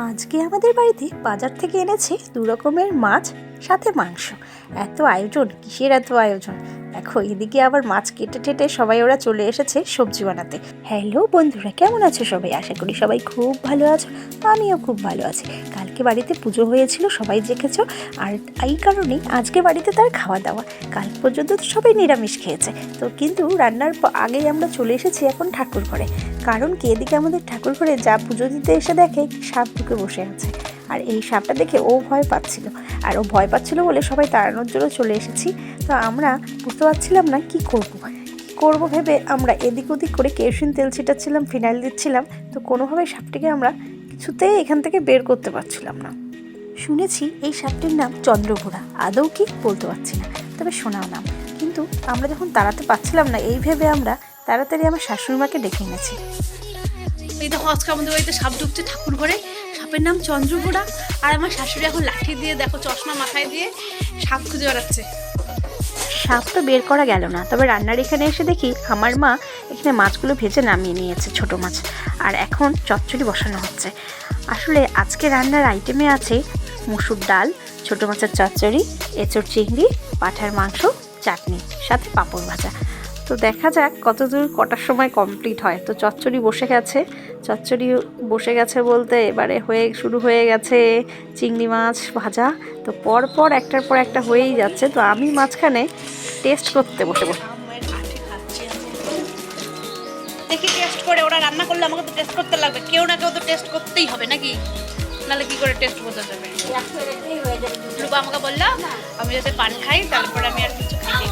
আজকে আমাদের বাড়িতে বাজার থেকে এনেছে দু রকমের মাছ সাথে মাংস। এত আয়োজন, কিসের এত আয়োজন? দেখো, এদিকে আবার মাছ কেটে টেটে সবাই ওরা চলে এসেছে সবজি বানাতে। হ্যালো বন্ধুরা, কেমন আছো সবাই? আশা করি সবাই খুব ভালো আছো, আমিও খুব ভালো আছি। কালকে বাড়িতে পুজো হয়েছিল, সবাই দেখেছ আর এই কারণেই আজকে বাড়িতে তার খাওয়া দাওয়া কাল পর্যন্ত তো সবাই নিরামিষ খেয়েছে। তো কিন্তু রান্নার আগেই আমরা চলে এসেছি এখন ঠাকুর ঘরে। কারণ কি, এদিকে আমাদের ঠাকুর ঘরে যা পুজো দিতে এসে দেখে সাপ ঢুকে বসে আছে। আর এই সাপটা দেখে ও ভয় পাচ্ছিল। আর ও ভয় পাচ্ছিল বলে সবাই তাড়ানোর জন্য চলে এসেছি। তো আমরা বুঝতে পারছিলাম না কি করব। করব ভেবে আমরা এদিক ওদিক করে কেরোসিন তেল ছিটাচ্ছিলাম, ফিনাইল দিচ্ছিলাম। তো কোনোভাবে সাপটিকে আমরা কিছুতেই এখান থেকে বের করতে পারছিলাম না। শুনেছি এই সাপটির নাম চন্দ্রঘোড়া আদৌ কি বলতে পারছি না, তবে শোনাও নাম কিন্তু আমরা যখন তাড়াতে পারছিলাম না, এই ভেবে আমরা তাড়াতাড়ি আমার শাশুড়ি মাকে ডেকে এনেছি। এই দেখো, আজকে আমাদের বাড়িতে সাপ ঢুকছে ঠাকুর ঘরে। সাপের নাম চন্দ্রঘোড়া। আর আমার শাশুড়ি এখন লাঠি দিয়ে দেখো, চশমা মাথায় দিয়ে সাপ খুঁজে বেড়াচ্ছে। সাপ তো বের করা গেল না। তবে রান্নার এখানে এসে দেখি আমার মা এখানে মাছগুলো ভেজে নামিয়ে নিয়েছে, ছোট মাছ। আর এখন চচ্চড়ি বসানো হচ্ছে। আসলে আজকে রান্নার আইটেমে আছে মুসুর ডাল, ছোট মাছের চচ্চড়ি, এঁচড় চিংড়ি, পাঠার মাংস, চাটনি, সাথে পাঁপড় ভাজা। তো দেখা যাক কতদূর কটার সময় কমপ্লিট হয়। তো চচ্চড়ি বসে গেছে। চচ্চড়ি বসে গেছে বলতে এবারে হয়ে শুরু হয়ে গেছে চিংড়ি মাছ ভাজা। তো পর পর একটার পর একটা হয়েই যাচ্ছে। তো আমি মাঝখানে টেস্ট করতে বসে বসে। দেখি টেস্ট করে ওরা রান্না করলে আমাকে তো টেস্ট করতে লাগবে। কেউ না কেউ তো টেস্ট করতেই হবে নাকি? নাহলে কি করে টেস্ট যাবে? রূপা আমাকে বলল আমি যাতে পান খাই তারপর আমি আর কিছু খাইতেই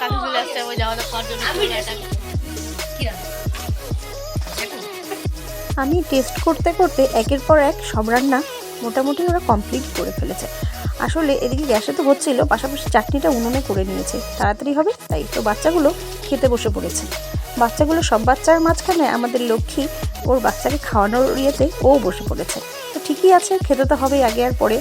কাজু চলে যাওয়া খাওয়ার জন্য আমি টেস্ট করতে করতে একের পর এক সব রান্না মোটামুটি ওরা কমপ্লিট করে ফেলেছে। আসলে এদিকে গ্যাসে তো হচ্ছিল পাশাপাশি চাটনিটা উনুনে করে নিয়েছে। তাড়াতাড়ি হবে তাই তো বাচ্চাগুলো খেতে বসে পড়েছে। বাচ্চাগুলো সব বাচ্চার মাঝখানে আমাদের লক্ষ্মী ওর বাচ্চাকে খাওয়ানোর ইয়েতে ও বসে পড়েছে। ঠিকই আছে, খেতে তো হবেই আগে আর পরে।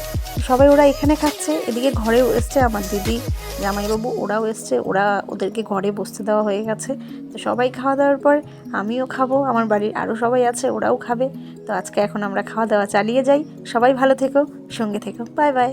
সবাই ওরা এখানে খাচ্ছে, এদিকে ঘরেও এসছে আমার দিদি, জামাইবাবু, ওরাও এসছে, ওরা ওদেরকে ঘরে বসতে দেওয়া হয়ে গেছে। তো সবাই খাওয়া দাওয়ার পর আমিও খাব, আমার বাড়ির আরও সবাই আছে, ওরাও খাবে। তো আজকে এখন আমরা খাওয়া দাওয়া চালিয়ে যাই। সবাই ভালো থেকো, সঙ্গে থেকো। Bye bye.